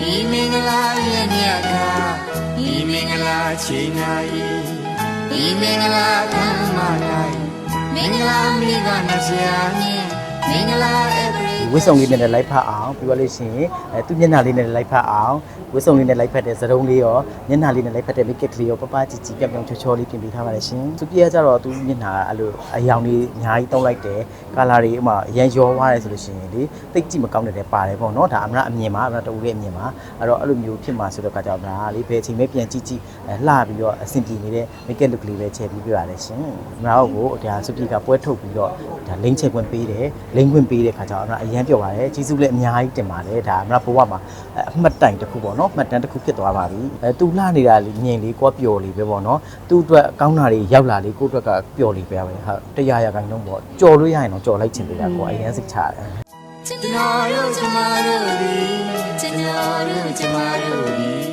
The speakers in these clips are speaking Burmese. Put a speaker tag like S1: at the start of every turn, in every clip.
S1: ဒီမင်္ဂလာရဲ့မြတ်ကဒီမင်္ဂလာချိန်နိုင်ဒီမင်္ဂလာကံမနိုင်မင်္ဂလာမိဘနှစ်ဆရာနဲ့မင်္ဂလာ every
S2: ဝစ်စုံလေးနဲ့လည်းလိုက်ဖတ်အောင်ပြီးတော့လို့ရှိရင်အဲသူ့မျက်နှာလေးနဲ့လည်းလိုက်ဖတ်အောင်ဝစ်စုံလေးနဲ့လိုက်ဖတ်တဲ့သရုံးလေးရောမျက်နှာလေးနဲ့လိုက်ဖတ်တဲ့ make up လေးရောပပကြည့်ကြည့်ပြောင်ပြောင်ချောချောလေးပြင်ပေးထားပါတယ်ရှင်သူပြည့်ရကြတော့သူမျက်နှာအဲ့လိုအယောင်လေးအများကြီးတောင်းလိုက်တယ်ကာလာတွေဥမာရန်ရောသွားတယ်ဆိုလို့ရှိရင်လေတိတ်ကြည့်မကောင်းတဲ့တဲ့ပါတယ်ပေါ့နော်ဒါအမရအမြင်ပါအမရတူရဲ့အမြင်ပါအဲ့တော့အဲ့လိုမျိုးဖြစ်မှာဆိုတော့ကကြောင်ဒါလေးဘယ်အချိန်ပဲပြန်ကြည့်ကြည့်အဲလှပြီးတော့အဆင်ပြေနေတဲ့ make up look လေးပဲချဲ့ပြီးပြရတယ်ရှင်အမရကိုဒါစုပြေကပွဲထုတ်ပြီးတော့ဒါလိမ့်ချက်ခွင့်ပေးတယ်လိမ့်ခွင့်ပေးတဲ့ခါကျတော့အမရအရန်ပြောပါတယ်ကျေးဇူးလည်းအများကြီးတင်ပါတယ်ဒါအမရဘဝမှာအမှတ်တိုင်တစ်ခုပေါ့နော်မှတ်တမ်းတစ်ခုဖြစ်သွားပါပြီအဲသူလှနေတာလေးမြင်လေးကိုပျော်လေးပဲပေါ့နော်သူ့အတွက်ကောင်းတာတွေရောက်လာလေးကိုယ့်အတွက်ကပျော်လေးပဲပဲဟုတ်တရားရခိုင်နှုန်းပေါ့ကြော်လို့ရရင်တော့ကြော်လိုက်ချင်တယ်ကွာအရန်စိတ်ချတယ်
S1: ကျွန်တော်တို့ကျမတို့ဒီကျွန်တော်တို့ကျမတို့ဒီ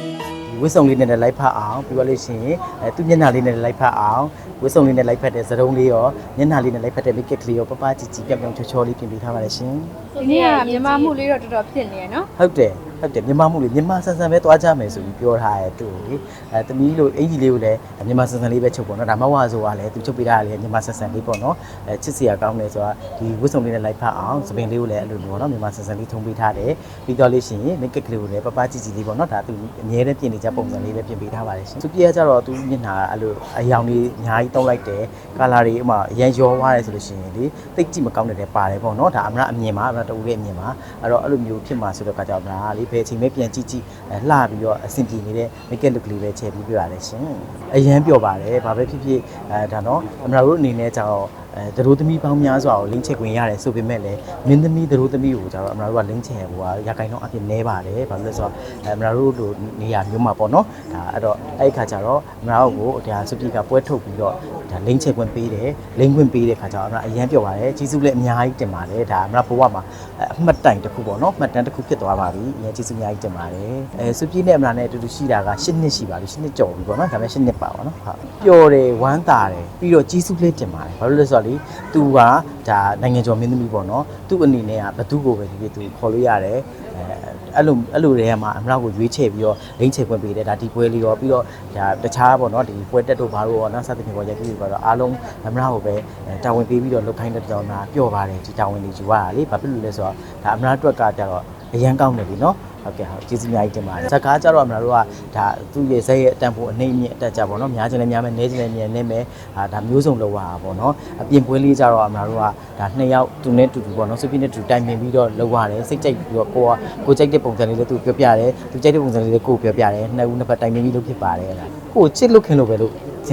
S2: ဝစ်စုံလေးနဲ့လည်းလိုက်ဖတ်အောင်ပြီးတော့လို့ရှိရင်အဲသူ့မျက်နှာလေးနဲ့လည်းလိုက်ဖတ်အောင်ဝစ်စုံလေးနဲ့လိုက်ဖတ်တဲ့သရုံးလေးရောမျက်နှာလေးနဲ့လိုက်ဖတ်တဲ့ make up လေးရောပပကြည့်ကြည့်ပြောင်ပြောင်ချောချောလေးပြင်ပေးထားပါတယ်ရှင်
S3: ဒီနေ့ကမြန်မာမှုလေးတော့တော်တော်ဖြစ်နေရနော်
S2: ဟုတ်တယ် ဟုတ်တယ်မြန်မာမှုလေးမြန်မာဆန်ဆန်ပဲသွားကြမယ်ဆိုပြီးပြောထားရဲတူလေအဲတမီးလို့အင်ကြီးလေးကိုလည်းမြန်မာဆန်ဆန်လေးပဲချုပ်ပေါ့နော်ဒါမဟုတ်ဆိုကလည်းသူချုပ်ပေးထားတယ်မြန်မာဆန်ဆန်လေးပေါ့နော်အဲချစ်စရာကောင်းတယ်ဆိုတာဒီဝစ်စုံလေးနဲ့လိုက်ဖတ်အောင်သပင်လေးကိုလည်းအဲ့လိုမျိုးပေါ့နော်မြန်မာဆန်ဆန်လေးထုံပေးထားတယ်ပြီးတော့လို့ရှိရင် make up ကလေးကိုလည်းပပကြည့်ကြည့်လေးပေါ့နော်ဒါသူအမြဲတမ်းပြင်နေကြပုံစံလေးပဲပြင်ပေးထားပါတယ်ရှင်သူပြရကြတော့သူမျက်နှာအဲ့လိုအယောင်လေးအများကြီးတောင်းလိုက်တယ်ကာလာတွေဥမာရန်ရောသွားတယ်ဆိုလို့ရှိရင်လေတိတ်ကြည့်မကောင်းတဲ့တဲ့ပါတယ်ပေါ့နော်ဒါအမရအမြင်ပါအမရတူရဲ့အမြင်ပါအဲ့တော့အဲ့လိုမျိုးဖြစ်မှာဆိုတော့ကကြောင်ဒါလေးဘယ်အချိန်ပဲပြန်ကြည့်ကြည့်အဲလှပြီးတော့အဆင်ပြေနေတဲ့ make up look လေးပဲချဲ့ပြီးပြရတယ်ရှင်အရန်ပြောပါတယ်ဘာပဲဖြစ်ဖြစ်အဲဒါတော့အမရတို့အနေနဲ့ကျတော့ အဲသတို့သမီးပေါင်းများစွာကိုလင်းချက်ခွင့်ရတယ်ဆိုပေမဲ့လည်းမင်းသမီးသတို့သမီးကိုကျတော့အမရတို့ကလင်းချက်ရဖို့ကရခိုင်တော့အပြည့်နဲပါတယ်ဘာလို့လဲဆိုတော့အဲအမရတို့လိုနေရာမျိုးမှာပေါ့နော်ဒါအဲ့တော့အဲ့ဒီခါကျတော့အမရတို့ကိုဒါစုပြေကပွဲထုတ်ပြီးတော့ဒါလင်းချက်ခွင့်ပေးတယ်လင်းခွင့်ပေးတဲ့ခါကျတော့အမရအရန်ပြောပါတယ်ကျေးဇူးလည်းအများကြီးတင်ပါတယ်ဒါအမရဘဝမှာအမှတ်တိုင်တစ်ခုပေါ့နော်မှတ်တမ်းတစ်ခုဖြစ်သွားပါပြီအရန်ကျေးဇူးအများကြီးတင်ပါတယ်အဲစုပြေနဲ့အမရနဲ့အတူတူရှိတာက၈နှစ်ရှိပါပြီ၈နှစ်ကျော်ပြီပေါ့နော်ဒါပေမဲ့၈နှစ်ပါပေါ့နော်ဟုတ်ပျော်တယ်ဝမ်းသာတယ်ပြီးတော့ကျေးဇူးလေးတင်ပါတယ်ဘာလို့လဲဆိုတော့လေသူကဒါနိုင်ငံကျော်မင်းသမီးပေါ့နော်သူ့အနေနဲ့ကဘသူ့ကိုပဲဒီပြသူခေါ်လို့ရတယ်အဲအဲ့လိုအဲ့လိုတွေကမှအမလောက်ကိုရွေးချယ်ပြီးတော့လိမ့်ချယ်ခွင့်ပေးတယ်ဒါဒီပွဲလေးရောပြီးတော့ဒါတခြားပေါ့နော်ဒီပွဲတက်တို့ဘာလို့ရောနော်စသဖြင့်ပေါ့ရိုက်ပြီးတော့အားလုံးအမလောက်ကိုပဲတာဝန်ပေးပြီးတော့လုပ်ခိုင်းတဲ့ကြောင်နာပျော့ပါတယ်ဒီတာဝန်တွေယူရတာလေဘာဖြစ်လို့လဲဆိုတော့ဒါအမလောက်အတွက်ကကြတော့အရန်ကောင်းတယ်လीနော် ဟုတ်ကဲ့ဟုတ်ကျေးဇူးအများကြီးတင်ပါတယ်ဇကားကြတော့အမတို့ကဒါသူ့ရဲ့ဇက်ရဲ့အတန်ဖို့အနေအမြင့်အတက်ကြပါတော့များချင်လည်းများမယ်နည်းချင်လည်းနည်းနေမယ်အာဒါမျိုးစုံလောက်ရတာပေါ့နော်အပြင်ပွဲလေးကြတော့အမတို့ကဒါနှစ်ယောက်သူနဲ့တူတူပေါ့နော်စုပြင်းနဲ့တူတိုင်ပင်ပြီးတော့လောက်ရတယ်စိတ်ကြိုက်ပြီးတော့ကိုကကိုကြိုက်တဲ့ပုံစံလေးလည်းသူပြောပြတယ်သူကြိုက်တဲ့ပုံစံလေးလည်းကိုပြောပြတယ်နှစ်ဦးနှစ်ဖက်တိုင်ပင်ပြီးလုပ်ဖြစ်ပါတယ်အဲ့ဒါကိုချစ်လို့ခင်လို့ပဲလို့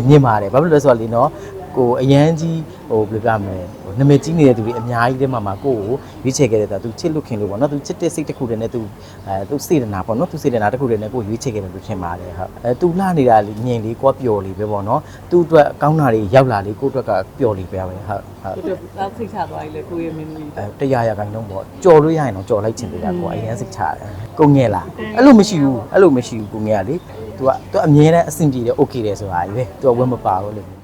S2: မြင်ပါတယ်ဘာဖြစ်လို့လဲဆိုတော့လေနော် ကိုအရန်ကြီးဟိုဘယ်လိုပြမလဲဟိုနာမည်ကြီးနေတဲ့သူတွေအများကြီးတည်းမှာမှာကိုကိုရွေးချယ်ခဲ့တဲ့တာသူချစ်လို့ခင်လို့ပေါ့နော်သူချစ်တဲ့စိတ်တစ်ခုတည်းနဲ့သူအဲသူစေတနာပေါ့နော်သူစေတနာတစ်ခုတည်းနဲ့ကိုရွေးချယ်ခဲ့တယ်လို့ထင်ပါတယ်ဟုတ်အဲသူလှနေတာလေးမြင်လေးကိုပျော်လေးပဲပေါ့နော်သူ့အတွက်ကောင်းတာတွေရောက်လာလေးကိုယ့်အတွက်ကပျော်လေးပဲပဲဟုတ်ဟုတ်
S4: ကိုတော့တောက်စိတ်ချသွားပြီလေကိုရဲ့မင်းသမီး
S2: အဲတရားရခိုင်နှုန်းပေါ့ကြော်လို့ရရင်တော့ကြော်လိုက်ချင်တယ်ကွာအရင်စိတ်ချတယ်ကိုငယ်လားအဲ့လိုမရှိဘူးအဲ့လိုမရှိဘူးကိုငယ်ကလေ तू က तू အမြဲတမ်းအဆင်ပြေတယ် okay တယ်ဆိုတာကြီးပဲ तू ကဝတ်မပါဘူးလို့